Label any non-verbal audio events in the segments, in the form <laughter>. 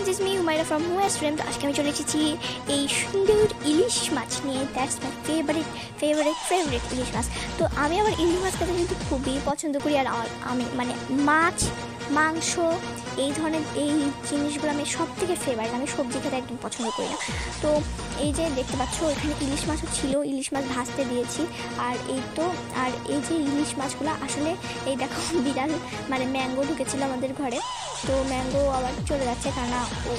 Everyone this me Humaira from who restaurant আজকে আমি চলে এসেছি এই সুন্দর ইলিশ মাছ নিয়ে। That's my favourite favourite favourite ইলিশ মাছ। তো আমি আমার ইলিশ মাছ খেতে কিন্তু খুবই পছন্দ করি, আর আমি মানে মাছ মাংস, এই ধরনের এই জিনিসগুলো আমি সব থেকে ফেভারিট আমি সবজি খেতে একদম পছন্দ করি না। তো এই যে দেখতে পাচ্ছ, এখানে ইলিশ মাছও ছিল। ইলিশ মাছ ভাজতে দিয়েছি। আর এই তো, আর এই যে ইলিশ মাছগুলো, আসলে এই দেখো <laughs> বিড়াল মানে ম্যাঙ্গো ঢুকেছিল আমাদের ঘরে। তো ম্যাঙ্গো আবার চলে যাচ্ছে কারণ ও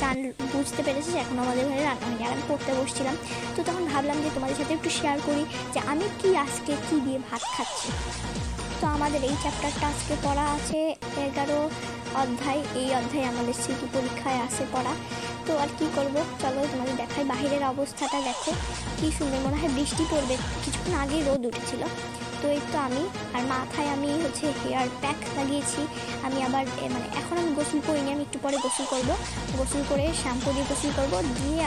জান, বুঝতে পেরেছে যে এখন আমাদের ঘরে রান্না হয়নি। আর আমি পড়তে বসছিলাম। তো তখন ভাবলাম যে তোমাদের সাথে একটু শেয়ার করি যে আমি কি আজকে কি দিয়ে ভাত খাচ্ছি। তো আমাদের এই চ্যাপ্টারটা আজকে পড়া আছে এগারো অধ্যায়। এই অধ্যায় আমাদের স্মৃতি পরীক্ষায় আছে পড়া। তো আর কি করব? চলো তোমাদের দেখাই। বাহিরের অবস্থাটা দেখো। কি সুন্দর মনে হয় বৃষ্টি পড়বে। কিছুক্ষণ আগেই রোদ উঠেছিল। তো এই তো আমি, আর মাথায় আমি হচ্ছে হেয়ার প্যাক লাগিয়েছি। আমি আবার মানে এখন আমি গোসল করিনি, আমি একটু পরে গোসল করব। গোসল করে শ্যাম্পু দিয়ে গোসল করব, দিয়ে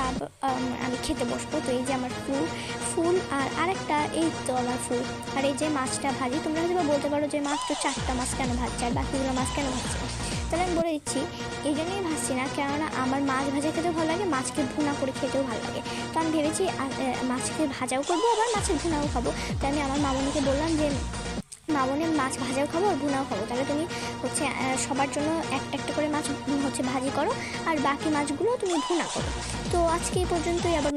আমি খেতে বসবো। তো এই যে আমার ফুল ফুল আর আরেকটা, এই তো আমার ফুল। আর এই যে মাছটা ভাজি, তোমরা হয়তো বলতে পারো যে মাছ তো চারটা মাছ কেন ভাজছে, আর বাকিগুলো মাছ কেন ভাজছে? তাহলে আমি বলে দিচ্ছি এই জন্যই ভাজছি না। কেননা আমার মাছ ভাজা খেতেও ভালো লাগে, মাছকে ভুনা করে খেতেও ভালো লাগে। তো আমি ভেবেছি মাছকে ভাজাও করব, আবার মাছের ভুনাও খাব। তো আমি আমার মামনিকে বললাম যে, মামনি, মাছ ভাজাও খাব আর ভুনাও খাব। তাহলে তুমি হচ্ছে সবার জন্য একটা একটা করে মাছ হচ্ছে ভাজি করো, আর বাকি মাছগুলো তুমি ভুনা করো। তো আজকে এই পর্যন্তই, আবার